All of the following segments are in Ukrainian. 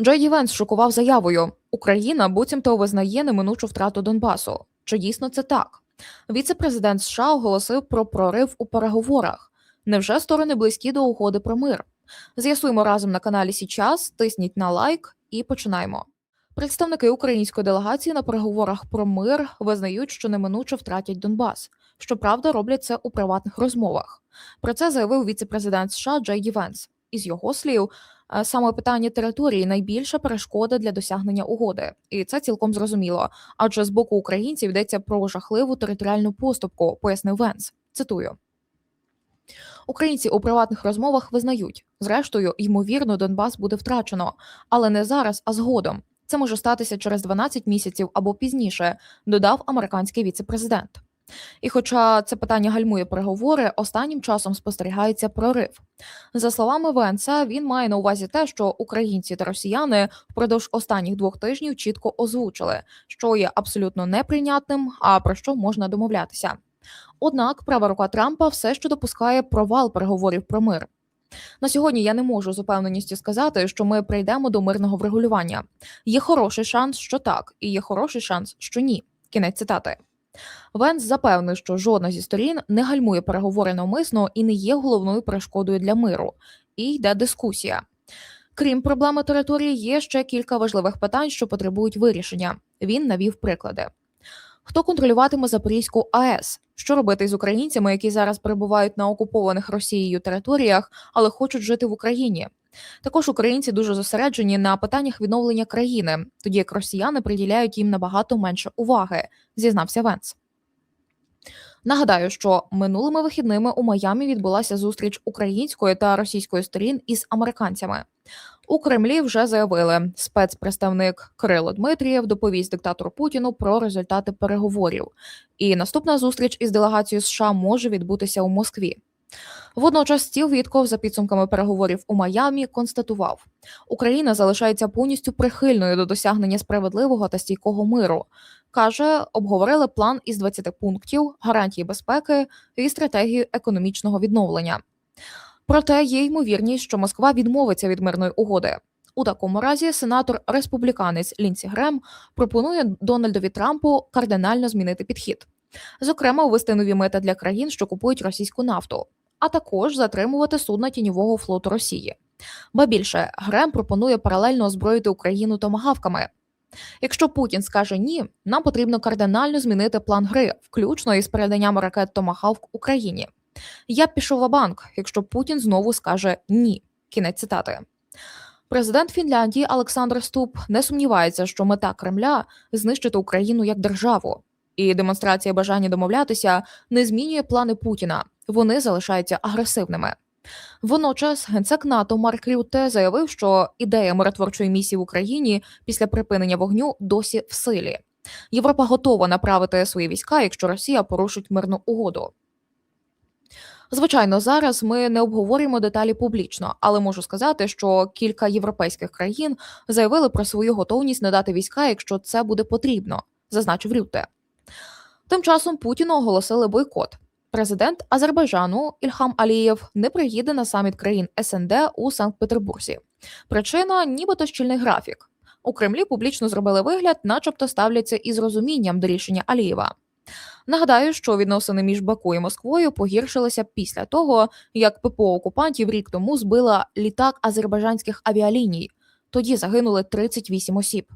Джей Венс шокував заявою: Україна буцімто визнає неминучу втрату Донбасу. Чи дійсно це так? Віце-президент США оголосив про прорив у переговорах. Невже сторони близькі до угоди про мир? З'ясуємо разом на каналі Січас. Тисніть на лайк і починаємо. Представники української делегації на переговорах про мир визнають, що неминуче втратять Донбас. Щоправда, роблять це у приватних розмовах. Про це заявив віце-президент США Джей Ді. Із його слів, саме питання території найбільша перешкода для досягнення угоди, і це цілком зрозуміло. Адже з боку українців йдеться про жахливу територіальну поступку, пояснив Венс. Цитую. Українці у приватних розмовах визнають, зрештою, ймовірно, Донбас буде втрачено, але не зараз, а згодом. Це може статися через 12 місяців або пізніше, додав американський віцепрезидент. І хоча це питання гальмує переговори, останнім часом спостерігається прорив. За словами Венса, він має на увазі те, що українці та росіяни впродовж останніх двох тижнів чітко озвучили, що є абсолютно неприйнятним, а про що можна домовлятися. Однак права рука Трампа все ще допускає провал переговорів про мир. На сьогодні я не можу з упевненістю сказати, що ми прийдемо до мирного врегулювання. Є хороший шанс, що так, і є хороший шанс, що ні. Кінець цитати. Венс запевнив, що жодна зі сторін не гальмує переговори навмисно і не є головною перешкодою для миру. І йде дискусія. Крім проблеми території, є ще кілька важливих питань, що потребують вирішення. Він навів приклади. Хто контролюватиме Запорізьку АЕС? Що робити з українцями, які зараз перебувають на окупованих Росією територіях, але хочуть жити в Україні? Також українці дуже зосереджені на питаннях відновлення країни, тоді як росіяни приділяють їм набагато менше уваги, зізнався Венц. Нагадаю, що минулими вихідними у Майамі відбулася зустріч української та російської сторін із американцями. У Кремлі вже заявили, спецпредставник Кирило Дмитрієв доповість диктатору Путіну про результати переговорів. І наступна зустріч із делегацією США може відбутися у Москві. Водночас стіл Вітков за підсумками переговорів у Майамі констатував, Україна залишається повністю прихильною до досягнення справедливого та стійкого миру. Каже, обговорили план із 20 пунктів, гарантії безпеки і стратегію економічного відновлення. Проте є ймовірність, що Москва відмовиться від мирної угоди. У такому разі сенатор республіканець Лінсі Грем пропонує Дональдові Трампу кардинально змінити підхід, зокрема, ввести нові мета для країн, що купують російську нафту, а також затримувати судна тіньового флоту Росії. Ба більше Грем пропонує паралельно озброїти Україну томагавками. Якщо Путін скаже ні, нам потрібно кардинально змінити план гри, включно із переданням ракет Томагавк Україні. Я пішов в банк, якщо Путін знову скаже ні. Кінець цитати. Президент Фінляндії Олександр Ступ не сумнівається, що мета Кремля знищити Україну як державу, і демонстрація бажання домовлятися не змінює плани Путіна. Вони залишаються агресивними. Водночас генсек НАТО Марк Рюте заявив, що ідея миротворчої місії в Україні після припинення вогню досі в силі. Європа готова направити свої війська, якщо Росія порушить мирну угоду. Звичайно, зараз ми не обговорюємо деталі публічно, але можу сказати, що кілька європейських країн заявили про свою готовність надати війська, якщо це буде потрібно, зазначив Рюте. Тим часом Путіну оголосили бойкот. Президент Азербайджану Ільхам Алієв не приїде на саміт країн СНД у Санкт-Петербурзі. Причина, нібито щільний графік. У Кремлі публічно зробили вигляд, начебто ставляться із розумінням до рішення Алієва. Нагадаю, що відносини між Баку і Москвою погіршилися після того, як ППО окупантів рік тому збила літак азербайджанських авіаліній. Тоді загинули 38 осіб.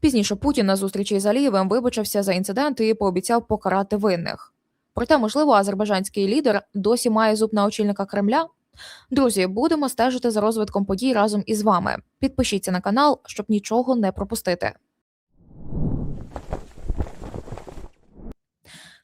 Пізніше Путін на зустрічі з Алієвим вибачився за інцидент і пообіцяв покарати винних. Проте, можливо, азербайджанський лідер досі має зуб на очільника Кремля. Друзі, будемо стежити за розвитком подій разом із вами. Підпишіться на канал, щоб нічого не пропустити.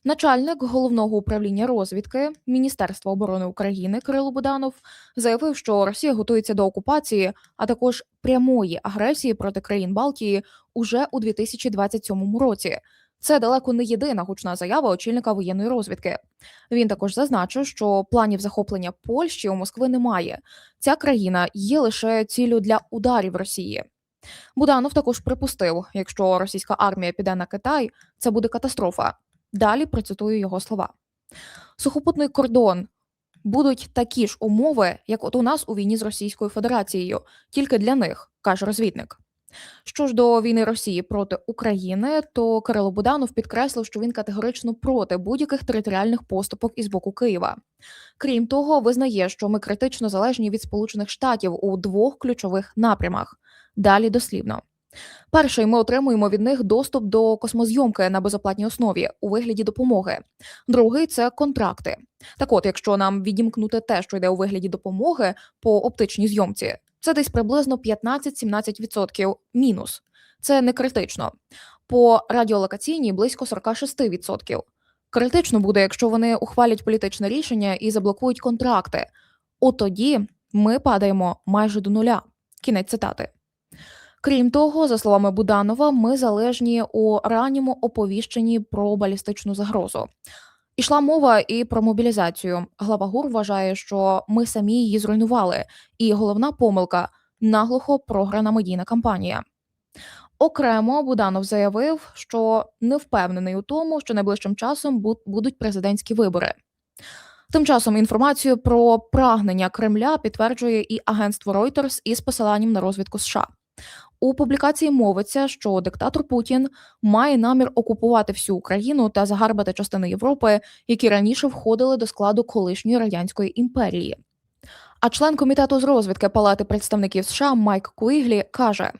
Начальник головного управління розвідки Міністерства оборони України Кирило Буданов заявив, що Росія готується до окупації, а також прямої агресії проти країн Балтії уже у 2027 році. Це далеко не єдина гучна заява очільника воєнної розвідки. Він також зазначив, що планів захоплення Польщі у Москви немає. Ця країна є лише ціллю для ударів Росії. Буданов також припустив, якщо російська армія піде на Китай, це буде катастрофа. Далі процитую його слова: сухопутний кордон будуть такі ж умови, як от у нас у війні з Російською Федерацією, тільки для них, каже розвідник. Що ж до війни Росії проти України, то Кирило Буданов підкреслив, що він категорично проти будь-яких територіальних поступок із боку Києва. Крім того, визнає, що ми критично залежні від Сполучених Штатів у двох ключових напрямах. Далі дослівно. Перший ми отримуємо від них доступ до космозйомки на безоплатній основі у вигляді допомоги. Другий це контракти. Так от, якщо нам відімкнути те, що йде у вигляді допомоги по оптичній зйомці, це десь приблизно 15-17% мінус. Це не критично. По радіолокаційній близько 46%. Критично буде, якщо вони ухвалять політичне рішення і заблокують контракти. От тоді ми падаємо майже до нуля. Кінець цитати. Крім того, за словами Буданова, ми залежні у ранньому оповіщенні про балістичну загрозу. Ішла мова і про мобілізацію. Глава ГУР вважає, що ми самі її зруйнували, і головна помилка наглухо програна медійна кампанія. Окремо Буданов заявив, що не впевнений у тому, що найближчим часом будуть президентські вибори. Тим часом інформацію про прагнення Кремля підтверджує і агентство Reuters із посиланням на розвідку США. У публікації мовиться, що диктатор Путін має намір окупувати всю Україну та загарбати частини Європи, які раніше входили до складу колишньої радянської імперії. А член комітету з розвідки Палати представників США Майк Куіглі каже: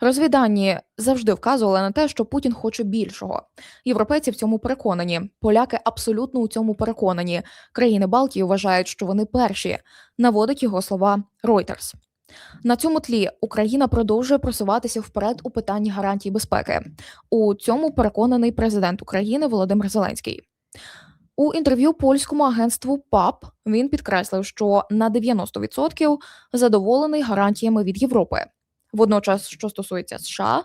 розвіданні завжди вказували на те, що Путін хоче більшого. Європейці в цьому переконані. Поляки абсолютно у цьому переконані. Країни Балтії вважають, що вони перші. Наводить його слова Reuters. На цьому тлі Україна продовжує просуватися вперед у питанні гарантій безпеки. У цьому переконаний президент України Володимир Зеленський. У інтерв'ю польському агентству ПАП він підкреслив, що на 90% задоволений гарантіями від Європи. Водночас, що стосується США,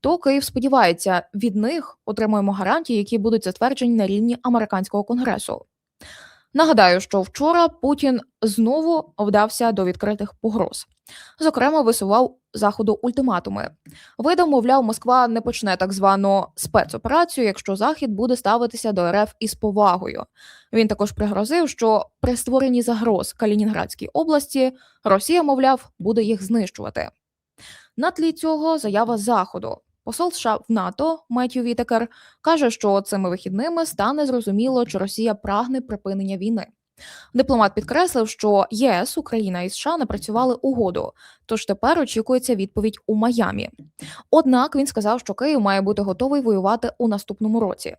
то Київ сподівається, від них отримуємо гарантії, які будуть затверджені на рівні американського конгресу. Нагадаю, що вчора Путін знову вдався до відкритих погроз. Зокрема, висував заходу ультиматуми. Видав, мовляв, Москва не почне так звану спецоперацію, якщо Захід буде ставитися до РФ із повагою. Він також пригрозив, що при створенні загроз Калінінградській області Росія, мовляв, буде їх знищувати. На тлі цього заява Заходу. Посол США в НАТО Меттью Вітекер каже, що цими вихідними стане зрозуміло, чи Росія прагне припинення війни. Дипломат підкреслив, що ЄС, Україна і США напрацювали угоду, тож тепер очікується відповідь у Майамі. Однак він сказав, що Київ має бути готовий воювати у наступному році.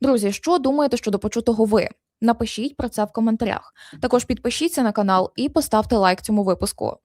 Друзі, що думаєте щодо почутого ви? Напишіть про це в коментарях. Також підпишіться на канал і поставте лайк цьому випуску.